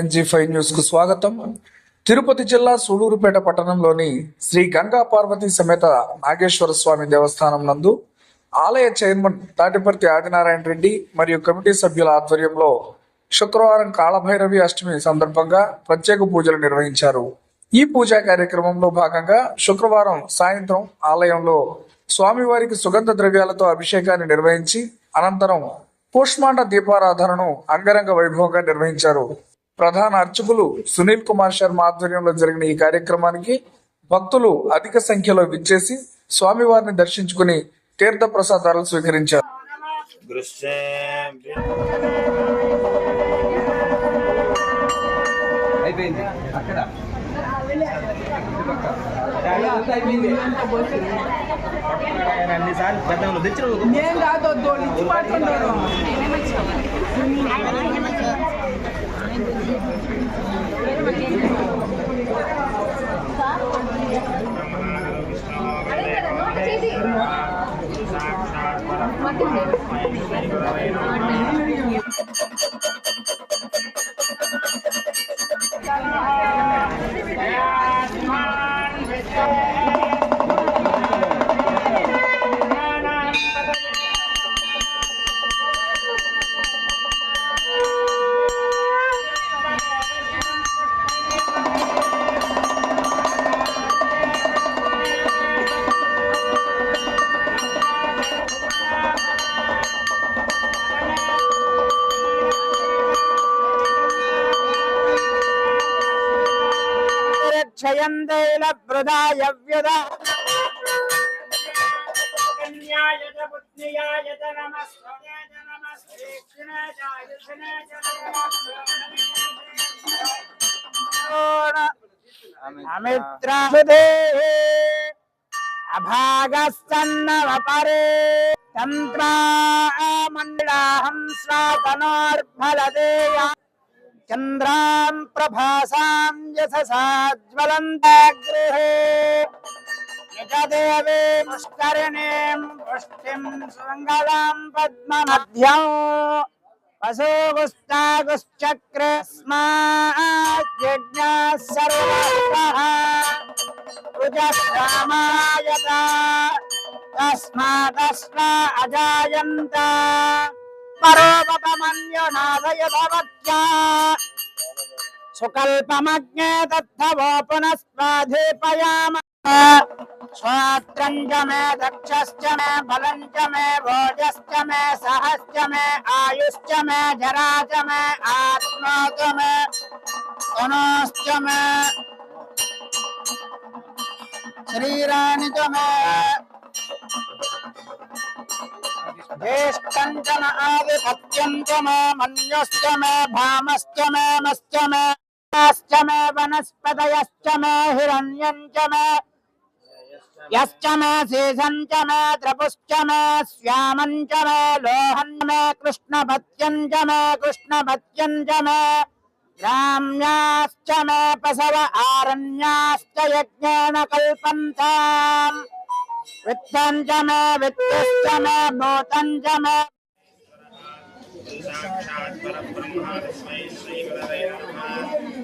NG five న్యూస్కు స్వాగతం. తిరుపతి జిల్లా సూళూరుపేట పట్టణంలోని శ్రీ గంగా పార్వతి సమేత నాగేశ్వర స్వామి దేవస్థానం నందు ఆలయ చైర్మన్ తాటిపర్తి ఆదినారాయణ రెడ్డి మరియు కమిటీ సభ్యుల ఆధ్వర్యంలో శుక్రవారం కాళభైరవి అష్టమి సందర్భంగా ప్రత్యేక పూజలు నిర్వహించారు. ఈ పూజా కార్యక్రమంలో భాగంగా శుక్రవారం సాయంత్రం ఆలయంలో స్వామివారికి సుగంధ ద్రవ్యాలతో అభిషేకాన్ని నిర్వహించి అనంతరం పోష్మాండ దీపారాధనను అంగరంగ వైభవంగా నిర్వహించారు. ప్రధాన అర్చకులు సునీల్ కుమార్ శర్మ ఆధ్వర్యంలో జరిగిన ఈ కార్యక్రమానికి భక్తులు అధిక సంఖ్యలో విచ్చేసి స్వామివారిని దర్శించుకుని తీర్థ ప్రసాదాలు స్వీకరించారు. అయిపోయింది. అక్కడ. అన్నిసార్లు పెద్ద తెచ్చిన నేను కాదు दैलभृदाय व्यदा कन्यायत पुत्न्यायत नमस्ते नमस्ते अभागस्तन्नवपरे तन्त्रामण्डाहं स्वातनोर्फलदेया चंद्रां प्रभासां यशसाज्ज्वलन्ताग्रहे यजदेवीमुष्करिणीम् पुष्टिम् सुमङ्गलाम् पद्ममध्यौ। वसुगुष्टागुश्चक्रस्माज्ञाः सर्वः रुजश्रामायता भवत्या। सुकल्पमज्ञे तत्थवोपुनस्वाधीपयामः स्वात्रम् च मे दक्षश्च मे बलम् च मे भोजश्च मे सहश्च मे आयुश्च मे जरा च मे आत्मा मे तनश्च मे शरीराणि च मे ज्येष्ठं आदिपत्यं च मे मन्यश्च मे भामश्च मे मश्च मे यश्च मे वनस्पतयश्च मे हिरण्यम् च मे। यश्च मे शेषम् च मे, द्रपुश्च मे, श्यामम् च मे, लोहम् मे कृष्णभत्यम् च मे कृष्णभत्यम् च मे। ग्राम्याश्च मे पशव आरण्याश्च यज्ञेन कल्पन्ताम्। च मे, वित्तश्च मे भूतम् च मे। साक्षात् परब्रह्मा तस्मै श्रीगुरवे नमः।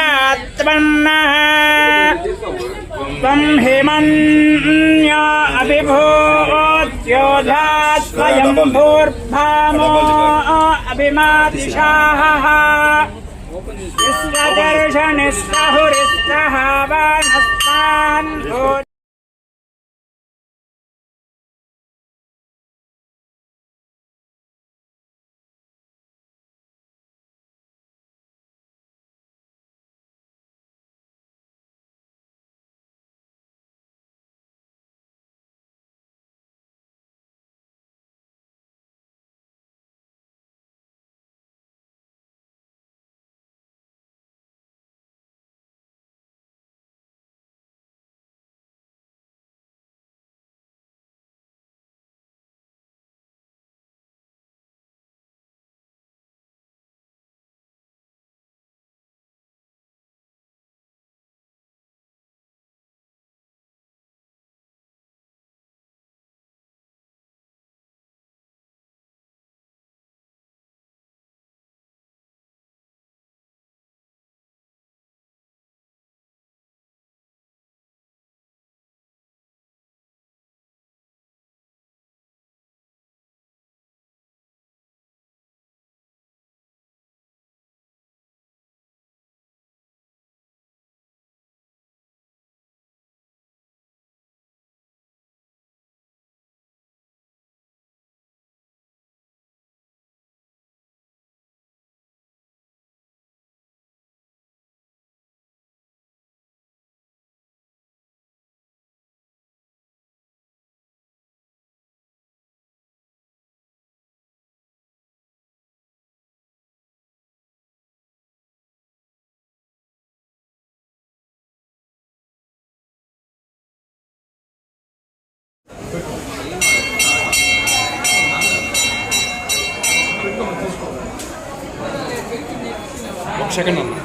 शून्यभरात्मन्नः त्वं हिमन्या अभिभूत्योधा स्वयं भूर्भामो अभिमातिशाहः विश्वदर्शनिस्सहुरिस्सः वानस्तान् সেকেন্ড না